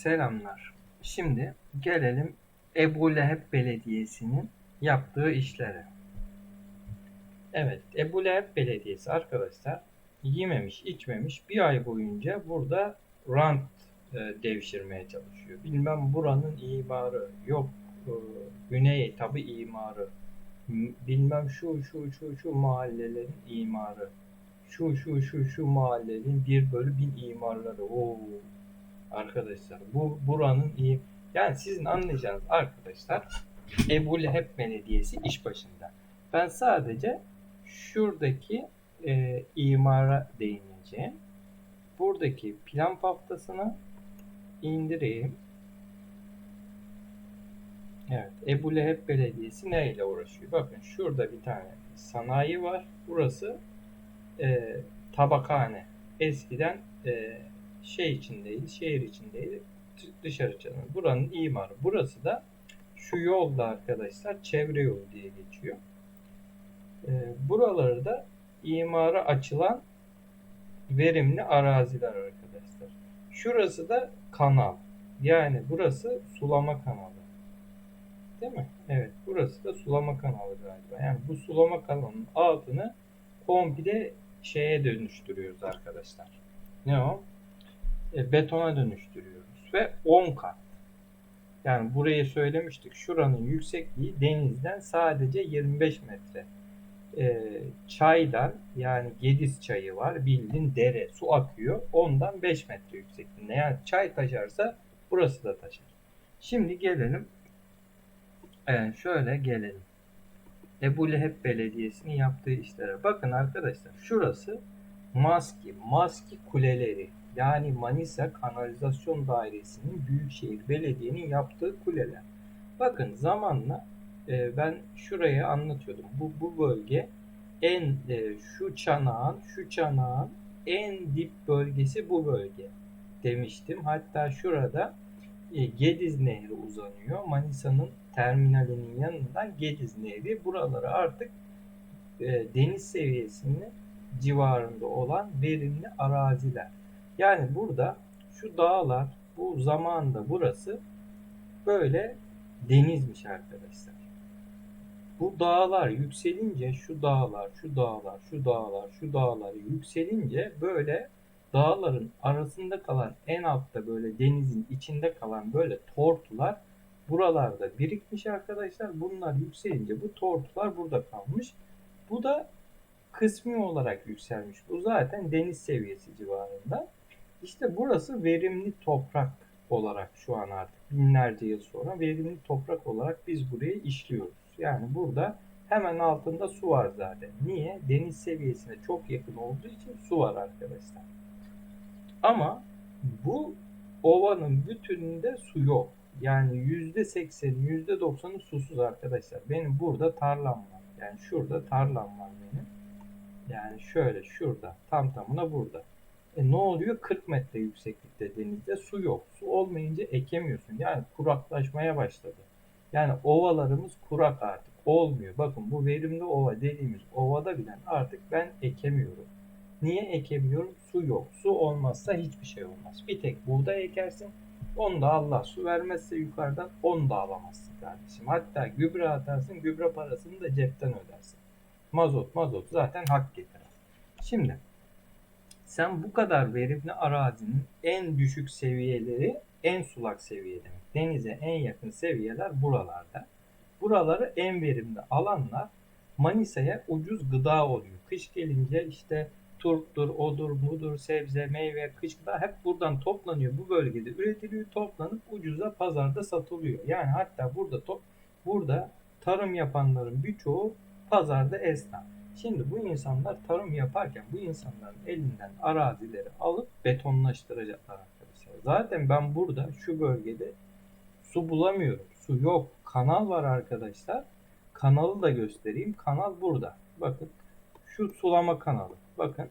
Selamlar. Şimdi gelelim Ebu Leheb Belediyesi'nin yaptığı işlere. Evet, Ebu Leheb Belediyesi arkadaşlar yememiş, içmemiş bir ay boyunca burada rant e, devşirmeye çalışıyor. Bilmem buranın imarı, yok e, Güney tabi imarı, bilmem şu şu şu şu mahallelerin imarı, şu şu şu şu mahallenin bir bölü bin imarları. Oo, arkadaşlar bu buranın iyi yani sizin anlayacağınız arkadaşlar Ebu Leheb Belediyesi iş başında. Ben sadece şuradaki e, imara değineceğim. Buradaki plan haftasını indireyim. Evet, Ebu Leheb Belediyesi neyle uğraşıyor? Bakın şurada bir tane sanayi var. Burası e, tabakhane. Eskiden e, şey içindeydi, şehir içindeydi. D- Dışarı çıkan. Buranın imarı. Burası da şu yolda arkadaşlar çevre yolu diye geçiyor. E, buraları da imara açılan verimli araziler arkadaşlar. Şurası da kanal. Yani burası sulama kanalı. Değil mi? Evet. Burası da sulama kanalı galiba. Yani bu sulama kanalının altını komple şeye dönüştürüyoruz arkadaşlar. Ne o? E, betona dönüştürüyoruz. Ve 10 kat. Yani burayı söylemiştik. Şuranın yüksekliği denizden sadece 25 metre. E, çaydan yani Gediz çayı var. Bildiğin dere. Su akıyor. Ondan 5 metre yüksekliğinde. Yani çay taşarsa burası da taşar. Şimdi gelelim. Evet, şöyle gelelim. Ebu Leheb Belediyesi'nin yaptığı işlere. Bakın arkadaşlar şurası Maski, Maski Kuleleri. Yani Manisa Kanalizasyon Dairesi'nin Büyükşehir Belediye'nin yaptığı kuleler. Bakın zamanla e, ben şuraya anlatıyordum. Bu, bu bölge en e, şu çanağın, şu çanağın en dip bölgesi bu bölge demiştim. Hatta şurada e, Gediz Nehri uzanıyor. Manisa'nın terminalinin yanından Gediz Nehri. Buraları artık e, deniz seviyesinin civarında olan verimli araziler. Yani burada şu dağlar bu zamanda burası böyle denizmiş arkadaşlar. Bu dağlar yükselince şu dağlar, şu dağlar, şu dağlar, şu dağlar yükselince böyle dağların arasında kalan en altta böyle denizin içinde kalan böyle tortular buralarda birikmiş arkadaşlar. Bunlar yükselince bu tortular burada kalmış. Bu da kısmi olarak yükselmiş. Bu zaten deniz seviyesi civarında. İşte burası verimli toprak olarak şu an artık binlerce yıl sonra verimli toprak olarak biz burayı işliyoruz. Yani burada hemen altında su var zaten. Niye? Deniz seviyesine çok yakın olduğu için su var arkadaşlar. Ama bu ovanın bütününde su yok. Yani %80'i %90'ı susuz arkadaşlar. Benim burada tarlam var. Yani şurada tarlam var benim. Yani şöyle şurada tam tamına burada. E ne oluyor? 40 metre yükseklikte denizde su yok. Su olmayınca ekemiyorsun. Yani kuraklaşmaya başladı. Yani ovalarımız kurak artık. Olmuyor. Bakın bu verimli ova dediğimiz ovada bile artık ben ekemiyorum. Niye ekemiyorum? Su yok. Su olmazsa hiçbir şey olmaz. Bir tek buğday ekersin. Onu da Allah su vermezse yukarıdan onu da alamazsın kardeşim. Hatta gübre atarsın. Gübre parasını da cepten ödersin. Mazot mazot zaten hak getirir. Şimdi sen bu kadar verimli arazinin en düşük seviyeleri en sulak seviye demek. Denize en yakın seviyeler buralarda. Buraları en verimli alanlar Manisa'ya ucuz gıda oluyor. Kış gelince işte turptur, odur, budur, sebze, meyve, kış gıda hep buradan toplanıyor. Bu bölgede üretiliyor, toplanıp ucuza pazarda satılıyor. Yani hatta burada top, burada tarım yapanların birçoğu pazarda esnaf. Şimdi bu insanlar tarım yaparken bu insanların elinden arazileri alıp betonlaştıracaklar arkadaşlar. Zaten ben burada şu bölgede su bulamıyorum. Su yok. Kanal var arkadaşlar. Kanalı da göstereyim. Kanal burada. Bakın şu sulama kanalı. Bakın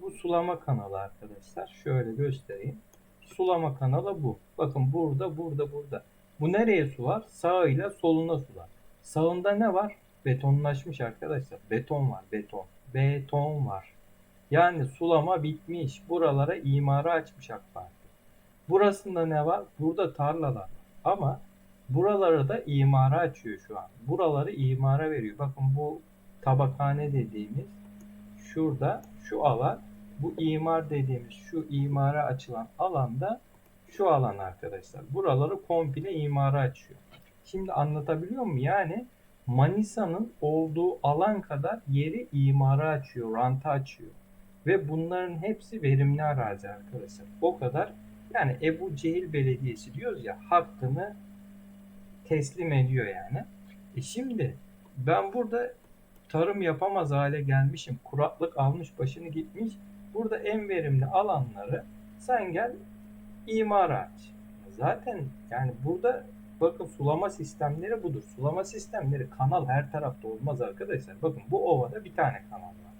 bu sulama kanalı arkadaşlar. Şöyle göstereyim. Sulama kanalı bu. Bakın burada, burada, burada. Bu nereye su var? Sağıyla soluna su var. Sağında ne var? Betonlaşmış arkadaşlar. Beton var, beton. Beton var. Yani sulama bitmiş. Buralara imara açmış AK Parti. Burasında ne var? Burada tarlalar. Ama buraları da imara açıyor şu an. Buraları imara veriyor. Bakın bu tabakhane dediğimiz şurada şu alan bu imar dediğimiz şu imara açılan alanda şu alan arkadaşlar. Buraları komple imara açıyor. Şimdi anlatabiliyor muyum? Yani Manisa'nın olduğu alan kadar yeri imara açıyor, ranta açıyor. Ve bunların hepsi verimli arazi arkadaşlar. O kadar yani Ebu Cehil Belediyesi diyoruz ya hakkını teslim ediyor yani. E şimdi ben burada tarım yapamaz hale gelmişim. Kuraklık almış başını gitmiş. Burada en verimli alanları sen gel imara aç. Zaten yani burada bakın sulama sistemleri budur. Sulama sistemleri kanal her tarafta olmaz arkadaşlar. Bakın bu ovada bir tane kanal var.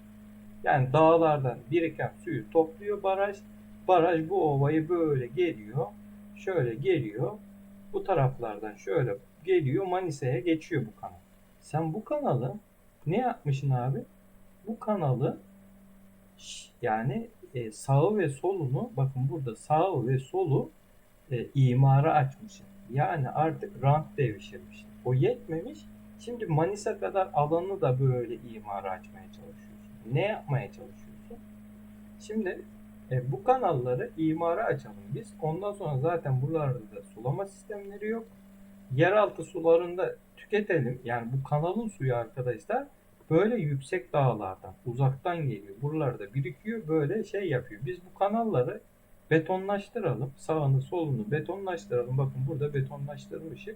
Yani dağlardan biriken suyu topluyor baraj. Baraj bu ovayı böyle geliyor. Şöyle geliyor. Bu taraflardan şöyle geliyor Manisa'ya geçiyor bu kanal. Sen bu kanalı ne yapmışsın abi? Bu kanalı yani e, sağı ve solunu bakın burada sağı ve solu e, imara açmışsın. Yani artık rant devşirmişsin. O yetmemiş. Şimdi Manisa kadar alanı da böyle imara açmaya çalışıyorsun. Ne yapmaya çalışıyorsun? Şimdi e, bu kanalları imara açalım biz. Ondan sonra zaten buralarda da sulama sistemleri yok. Yeraltı sularında tüketelim. Yani bu kanalın suyu arkadaşlar böyle yüksek dağlardan uzaktan geliyor. Buralarda birikiyor böyle şey yapıyor. Biz bu kanalları betonlaştıralım. Sağını solunu betonlaştıralım. Bakın burada betonlaştırmışık.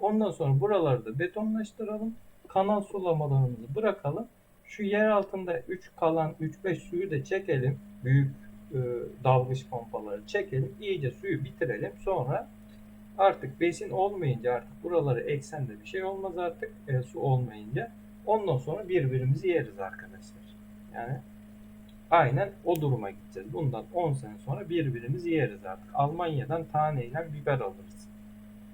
Ondan sonra buraları da betonlaştıralım. Kanal sulamalarımızı bırakalım. Şu yer altında 3 kalan 3-5 suyu da çekelim. Büyük e, dalgıç pompaları çekelim. İyice suyu bitirelim. Sonra artık besin olmayınca artık buraları eksen de bir şey olmaz artık e, su olmayınca. Ondan sonra birbirimizi yeriz arkadaşlar. Yani aynen o duruma gideceğiz. Bundan 10 sene sonra birbirimizi yeriz artık. Almanya'dan taneyle biber alırız.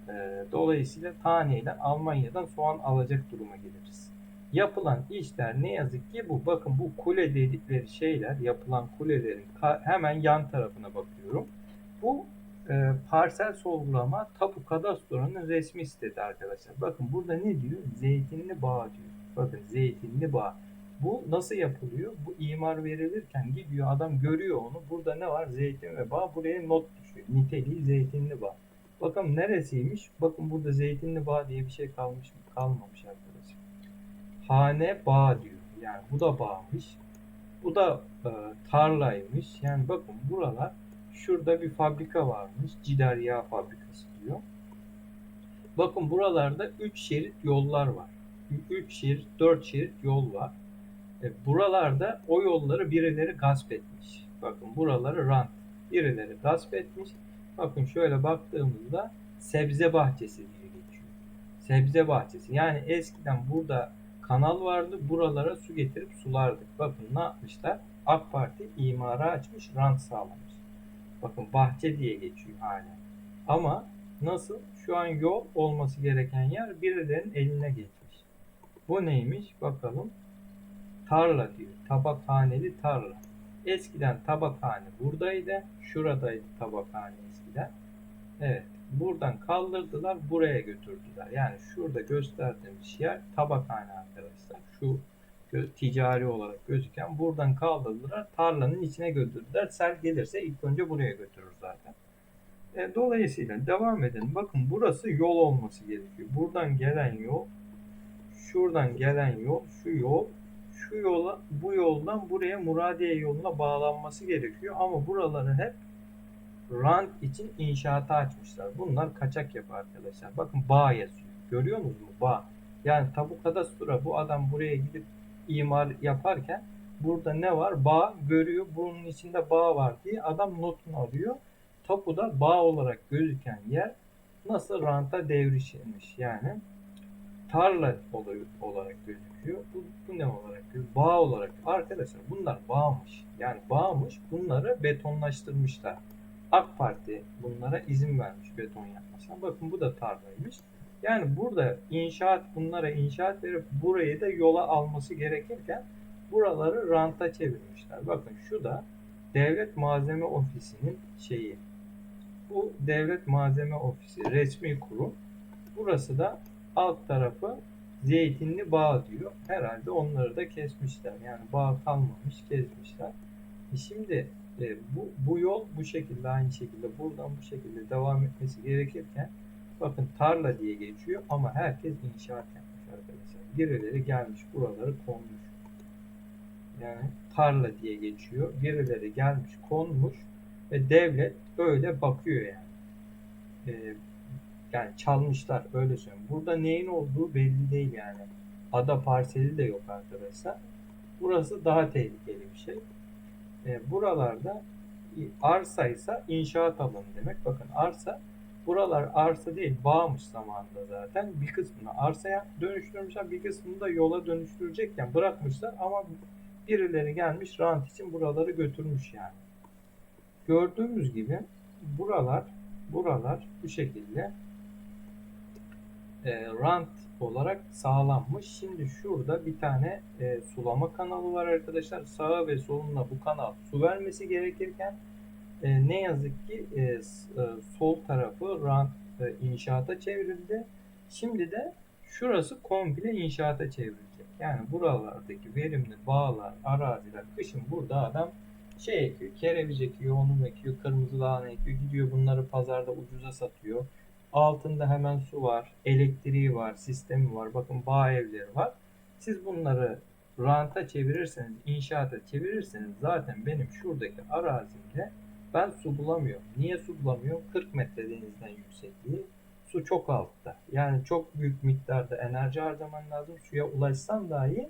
E, dolayısıyla taneyle Almanya'dan soğan alacak duruma geliriz. Yapılan işler ne yazık ki bu. Bakın bu kule dedikleri şeyler, yapılan kulelerin hemen yan tarafına bakıyorum. Bu e, parsel sorgulama tapu kadastronun resmi sitesi arkadaşlar. Bakın burada ne diyor? Zeytinli bağ diyor. Bakın zeytinli bağ. Bu nasıl yapılıyor? Bu imar verilirken gidiyor adam görüyor onu. Burada ne var? Zeytin ve bağ. Buraya not düşüyor. Niteliği zeytinli bağ. Bakın neresiymiş? Bakın burada zeytinli bağ diye bir şey kalmış mı? Kalmamış arkadaşlar. Hane bağ diyor. Yani bu da bağmış. Bu da e, tarlaymış. Yani bakın buralar şurada bir fabrika varmış. Cider Yağ Fabrikası diyor. Bakın buralarda 3 şerit yollar var. 3 şerit, 4 şerit yol var. E, buralarda o yolları birileri gasp etmiş. Bakın buraları rant. Birileri gasp etmiş. Bakın şöyle baktığımızda sebze bahçesi diye geçiyor. Sebze bahçesi. Yani eskiden burada kanal vardı. Buralara su getirip sulardık. Bakın ne yapmışlar? AK Parti imara açmış, rant sağlamış. Bakın bahçe diye geçiyor hala. Ama nasıl? Şu an yol olması gereken yer birilerinin eline geçmiş. Bu neymiş? Bakalım. Tarla diyor. Tabakhaneli tarla. Eskiden tabakhane buradaydı. Şuradaydı tabakhane eskiden. Evet. Buradan kaldırdılar. Buraya götürdüler. Yani şurada gösterdiğimiz yer tabakhane arkadaşlar. Şu ticari olarak gözüken buradan kaldırdılar. Tarlanın içine götürdüler. Sel gelirse ilk önce buraya götürür zaten. E, dolayısıyla devam edelim. Bakın burası yol olması gerekiyor. Buradan gelen yol, şuradan gelen yol, şu yol, şu yola, bu yoldan buraya Muradiye yoluna bağlanması gerekiyor. Ama buraları hep rant için inşaata açmışlar. Bunlar kaçak yapı arkadaşlar. Bakın bağ yazıyor. Görüyor musunuz mu? Bağ. Yani tabu kadastura bu adam buraya gidip imar yaparken burada ne var? Bağ görüyor. Bunun içinde bağ var diye adam notunu alıyor. Tapuda bağ olarak gözüken yer nasıl ranta devrişilmiş. Yani tarla olay- olarak gözüküyor. Bu, bu ne olarak gözüküyor? Bağ olarak. Arkadaşlar bunlar bağmış. Yani bağmış. Bunları betonlaştırmışlar. AK Parti bunlara izin vermiş beton yapmasına. Bakın bu da tarlaymış. Yani burada inşaat bunlara inşaat verip burayı da yola alması gerekirken buraları ranta çevirmişler. Bakın şu da devlet malzeme ofisinin şeyi Bu devlet malzeme ofisi resmi kurum. Burası da alt tarafı zeytinli bağ diyor. Herhalde onları da kesmişler. Yani bağ kalmamış kesmişler. E şimdi e, bu, bu yol bu şekilde aynı şekilde buradan bu şekilde devam etmesi gerekirken bakın tarla diye geçiyor ama herkes inşaat yapmış arkadaşlar. Birileri gelmiş buraları konmuş. Yani tarla diye geçiyor. Birileri gelmiş konmuş ve devlet öyle bakıyor yani. E, yani çalmışlar öyle söyleyeyim. Burada neyin olduğu belli değil yani. Ada parseli de yok arkadaşlar. Burası daha tehlikeli bir şey. E, buralarda arsa ise inşaat alanı demek. Bakın arsa buralar arsa değil bağmış zamanında zaten. Bir kısmını arsaya dönüştürmüşler. Bir kısmını da yola dönüştürecekken bırakmışlar ama birileri gelmiş rant için buraları götürmüş yani. Gördüğümüz gibi buralar buralar bu şekilde e, rant olarak sağlanmış. Şimdi şurada bir tane e, sulama kanalı var arkadaşlar. Sağa ve soluna bu kanal su vermesi gerekirken e, ne yazık ki e, e, sol tarafı rant e, inşaata çevrildi. Şimdi de şurası komple inşaata çevrilecek. Yani buralardaki verimli bağlar, araziler kışın burada adam şey ekiyor, kereviz ekiyor, onu ekiyor, kırmızı lahana ekiyor, gidiyor bunları pazarda ucuza satıyor. Altında hemen su var, elektriği var, sistemi var. Bakın bağ evleri var. Siz bunları ranta çevirirseniz, inşaata çevirirseniz zaten benim şuradaki arazimde ben su bulamıyorum. Niye su bulamıyorum? 40 metre denizden yüksekliği. Su çok altta. Yani çok büyük miktarda enerji harcaman lazım. Suya ulaşsan dahi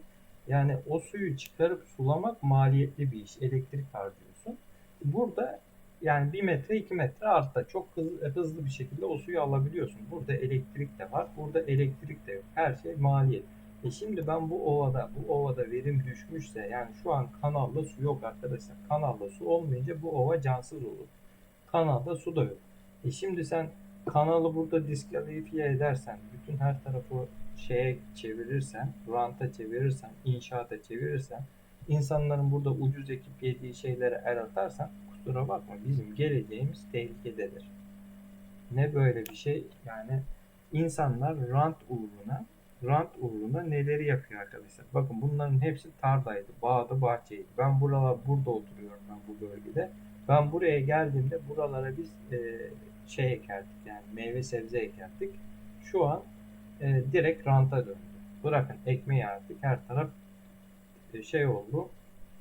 yani o suyu çıkarıp sulamak maliyetli bir iş. Elektrik harcıyorsun. Burada yani 1 metre 2 metre altta çok hızlı, hızlı bir şekilde o suyu alabiliyorsun. Burada elektrik de var. Burada elektrik de yok. Her şey maliyet. E şimdi ben bu ovada, bu ovada verim düşmüşse yani şu an kanalda su yok arkadaşlar. Kanalda su olmayınca bu ova cansız olur. Kanalda su da yok. E şimdi sen kanalı burada diskalifiye edersen, bütün her tarafı şeye çevirirsen, ranta çevirirsen, inşaata çevirirsen, insanların burada ucuz ekip yediği şeylere el atarsan kusura bakma bizim geleceğimiz tehlikededir. Ne böyle bir şey yani insanlar rant uğruna rant uğruna neleri yapıyor arkadaşlar. Bakın bunların hepsi tardaydı, bağda, bahçeydi. Ben buralar burada oturuyorum ben bu bölgede. Ben buraya geldiğimde buralara biz e, şey ekerdik yani meyve sebze ekerdik. Şu an e, direkt ranta döndü. Bırakın ekmeği artık her taraf e, şey oldu.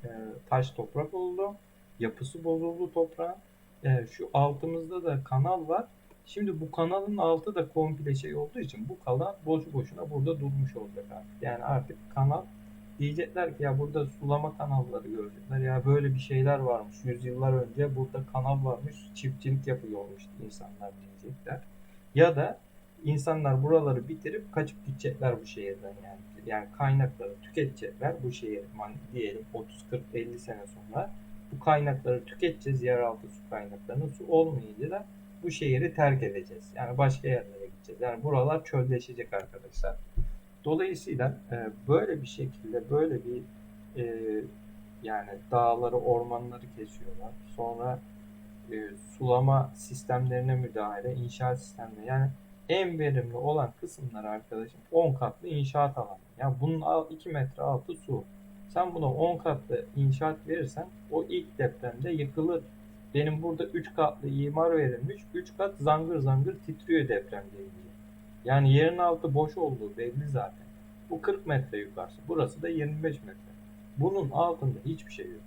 e, taş toprak oldu. Yapısı bozuldu toprağın. E, şu altımızda da kanal var. Şimdi bu kanalın altı da komple şey olduğu için bu kanal boşu boşuna burada durmuş olacak artık. Yani artık kanal diyecekler ki ya burada sulama kanalları görecekler. Ya böyle bir şeyler varmış. Yüzyıllar önce burada kanal varmış. Çiftçilik yapıyormuş insanlar diyecekler. Ya da insanlar buraları bitirip kaçıp gidecekler bu şehirden yani. Yani kaynakları tüketecekler bu şehir man- diyelim 30 40 50 sene sonra bu kaynakları tüketeceğiz yeraltı su kaynaklarını su olmayınca da bu şehri terk edeceğiz. Yani başka yerlere gideceğiz. Yani buralar çölleşecek arkadaşlar. Dolayısıyla e, böyle bir şekilde böyle bir e, yani dağları, ormanları kesiyorlar. Sonra e, sulama sistemlerine müdahale, inşaat sistemleri. Yani en verimli olan kısımlar arkadaşım 10 katlı inşaat alanı. Yani bunun 2 metre altı su. Sen buna 10 katlı inşaat verirsen o ilk depremde yıkılır. Benim burada 3 katlı imar verilmiş. 3 kat zangır zangır titriyor deprem deyince. Yani yerin altı boş olduğu belli zaten. Bu 40 metre yukarısı. Burası da 25 metre. Bunun altında hiçbir şey yok.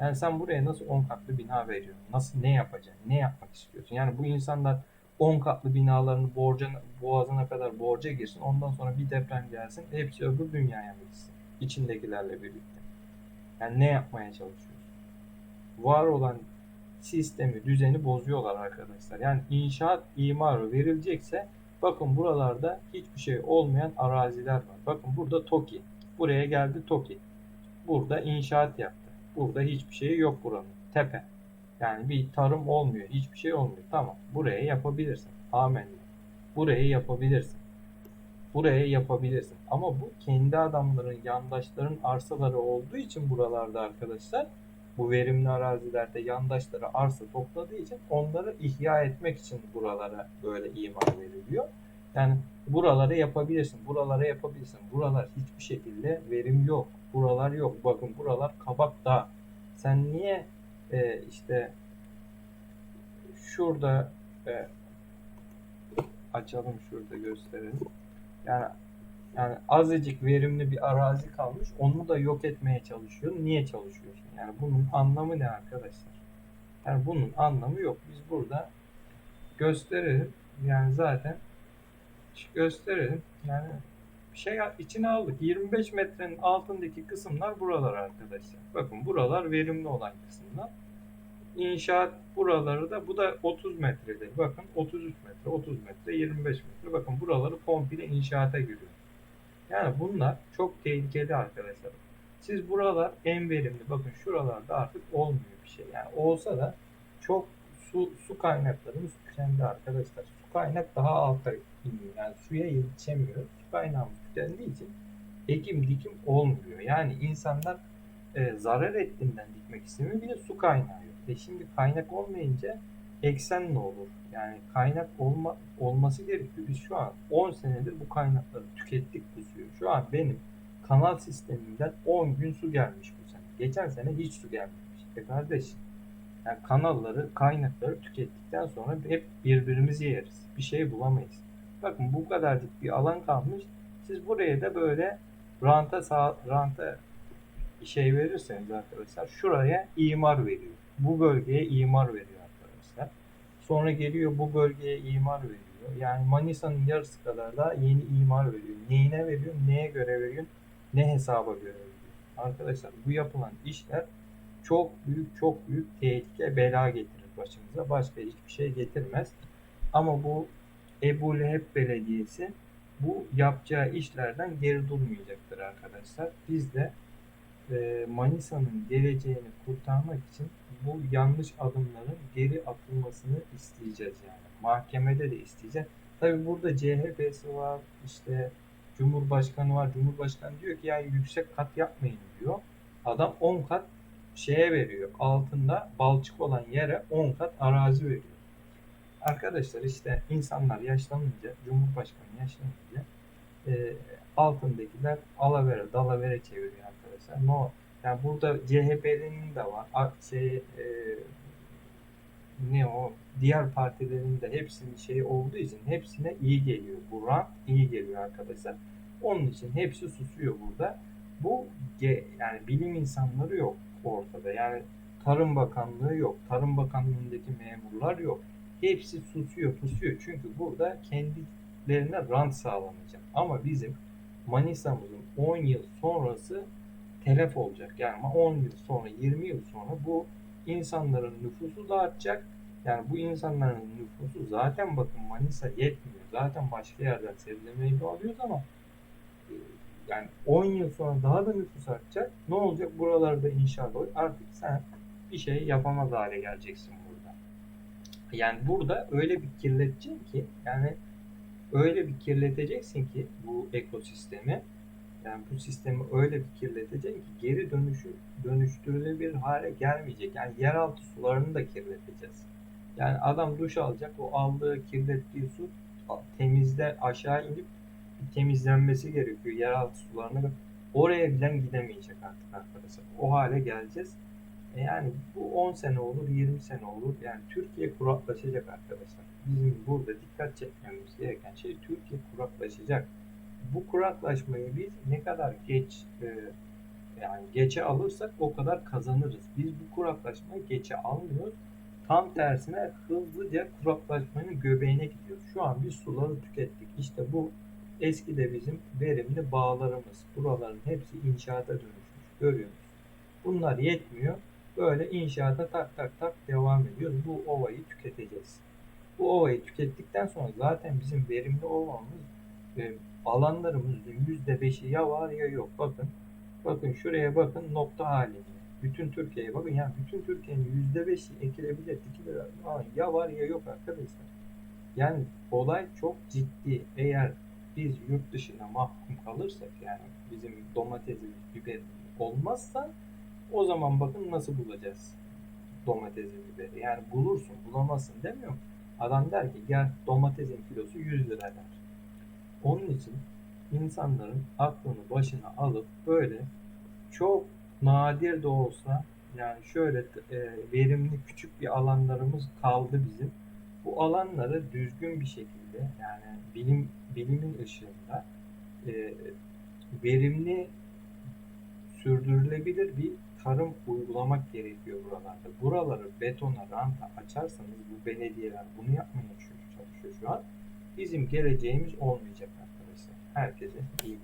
Yani sen buraya nasıl 10 katlı bina veriyorsun? Nasıl ne yapacaksın? Ne yapmak istiyorsun? Yani bu insanlar 10 katlı binalarını borca, boğazına kadar borca girsin. Ondan sonra bir deprem gelsin. Hepsi öbür dünyaya gitsin. İçindekilerle birlikte. Yani ne yapmaya çalışıyorsun? Var olan sistemi, düzeni bozuyorlar arkadaşlar. Yani inşaat imarı verilecekse bakın buralarda hiçbir şey olmayan araziler var. Bakın burada TOKİ. Buraya geldi TOKİ. Burada inşaat yaptı. Burada hiçbir şey yok buranın. Tepe. Yani bir tarım olmuyor. Hiçbir şey olmuyor. Tamam. Buraya yapabilirsin. Amenna. Burayı yapabilirsin. Buraya yapabilirsin. Ama bu kendi adamların, yandaşların arsaları olduğu için buralarda arkadaşlar bu verimli arazilerde yandaşları arsa topladığı için onları ihya etmek için buralara böyle imar veriliyor. Yani buraları yapabilirsin, buralara yapabilirsin. Buralar hiçbir şekilde verim yok. Buralar yok. Bakın buralar kabak dağ. Sen niye e, işte şurada e, açalım şurada gösterelim. Yani yani azıcık verimli bir arazi kalmış. Onu da yok etmeye çalışıyorsun. Niye çalışıyorsun? Yani bunun anlamı ne arkadaşlar? Yani bunun anlamı yok. Biz burada gösterelim. Yani zaten gösterelim. Yani şey içine aldık. 25 metrenin altındaki kısımlar buralar arkadaşlar. Bakın buralar verimli olan kısımlar. İnşaat buraları da bu da 30 metredir. Bakın 33 metre, 30 metre, 25 metre. Bakın buraları komple inşaata giriyor. Yani bunlar çok tehlikeli arkadaşlar. Siz buralar en verimli. Bakın şuralarda artık olmuyor bir şey. Yani olsa da çok su su kaynaklarımız tükendi arkadaşlar. Su kaynak daha alta iniyor. Yani suya yetişemiyor. Su kaynağımız tükendiği için ekim dikim olmuyor. Yani insanlar e, zarar ettiğinden dikmek istemiyor. Bir de su kaynağı yok. E şimdi kaynak olmayınca eksen ne olur? Yani kaynak olma, olması gerekiyor. Biz şu an 10 senedir bu kaynakları tükettik bu suyu. Şu an benim kanal sistemimden 10 gün su gelmiş bu sene. Geçen sene hiç su gelmemiş. E kardeşim yani kanalları, kaynakları tükettikten sonra hep birbirimizi yeriz. Bir şey bulamayız. Bakın bu kadarcık bir alan kalmış. Siz buraya da böyle ranta sağ, ranta şey verirseniz arkadaşlar şuraya imar veriyor. Bu bölgeye imar veriyor arkadaşlar. Sonra geliyor bu bölgeye imar veriyor. Yani Manisa'nın yarısı kadar da yeni imar veriyor. Neyine veriyor, neye göre veriyor, ne hesaba göre veriyor. Arkadaşlar bu yapılan işler çok büyük çok büyük tehlike bela getirir başımıza. Başka hiçbir şey getirmez. Ama bu Ebu Leheb Belediyesi bu yapacağı işlerden geri durmayacaktır arkadaşlar. Biz de e, Manisa'nın geleceğini kurtarmak için bu yanlış adımların geri atılmasını isteyeceğiz yani. Mahkemede de isteyeceğiz. Tabi burada CHP'si var, işte Cumhurbaşkanı var. Cumhurbaşkanı diyor ki yani yüksek kat yapmayın diyor. Adam 10 kat şeye veriyor. Altında balçık olan yere 10 kat arazi veriyor. Arkadaşlar işte insanlar yaşlanınca, Cumhurbaşkanı yaşlanınca e, altındakiler alavere, dalavere çeviriyor arkadaşlar. No, yani burada CHP'nin de var. Şey e, ne o diğer partilerin de hepsinin şeyi olduğu için hepsine iyi geliyor. Bu rant iyi geliyor arkadaşlar. Onun için hepsi susuyor burada. Bu yani bilim insanları yok ortada. Yani Tarım Bakanlığı yok. Tarım Bakanlığı'ndaki memurlar yok. Hepsi susuyor, pusuyor. Çünkü burada kendilerine rant sağlanacak. Ama bizim Manisa'mızın 10 yıl sonrası telef olacak. Yani 10 yıl sonra, 20 yıl sonra bu insanların nüfusu da artacak. Yani bu insanların nüfusu zaten bakın Manisa yetmiyor. Zaten başka yerden sebze meyve alıyoruz ama e, yani 10 yıl sonra daha da nüfus artacak. Ne olacak? Buralarda inşaat olur. Artık sen bir şey yapamaz hale geleceksin burada. Yani burada öyle bir kirleteceksin ki yani öyle bir kirleteceksin ki bu ekosistemi yani bu sistemi öyle bir kirleteceksin ki geri dönüşü dönüştürülebilir hale gelmeyecek. Yani yeraltı sularını da kirleteceğiz. Yani adam duş alacak o aldığı kirlettiği su temizle aşağı inip temizlenmesi gerekiyor yeraltı sularını. Oraya bile gidemeyecek artık arkadaşlar. O hale geleceğiz. E yani bu 10 sene olur, 20 sene olur. Yani Türkiye kuraklaşacak arkadaşlar. Bizim burada dikkat çekmemiz gereken şey Türkiye kuraklaşacak. Bu kuraklaşmayı biz ne kadar geç e, yani geçe alırsak o kadar kazanırız. Biz bu kuraklaşmayı geçe almıyoruz. Tam tersine hızlıca kuraklaşmanın göbeğine gidiyoruz. Şu an biz suları tükettik. İşte bu eski de bizim verimli bağlarımız. Buraların hepsi inşaata dönüşmüş. Görüyoruz. Bunlar yetmiyor. Böyle inşaata tak tak tak devam ediyoruz. Bu ovayı tüketeceğiz. Bu ovayı tükettikten sonra zaten bizim verimli olmamız e, alanlarımızın yüzde beşi ya var ya yok. Bakın bakın şuraya bakın nokta halinde. Bütün Türkiye'ye bakın yani bütün Türkiye'nin yüzde beşi ekilebilir, dikilir. Ya var ya yok arkadaşlar. Yani olay çok ciddi. Eğer biz yurt dışına mahkum kalırsak yani bizim domatesimiz, biberimiz olmazsa O zaman bakın nasıl bulacağız domatesi biberi. Yani bulursun bulamazsın demiyorum. Adam der ki gel domatesin kilosu 100 lira der. Onun için insanların aklını başına alıp böyle çok nadir de olsa yani şöyle e, verimli küçük bir alanlarımız kaldı bizim. Bu alanları düzgün bir şekilde yani bilim bilimin ışığında e, verimli sürdürülebilir bir tarım uygulamak gerekiyor buralarda. Buraları betona, ranta açarsanız bu belediyeler bunu yapmaya çalışıyor şu an. Bizim geleceğimiz olmayacak arkadaşlar. Herkese iyi.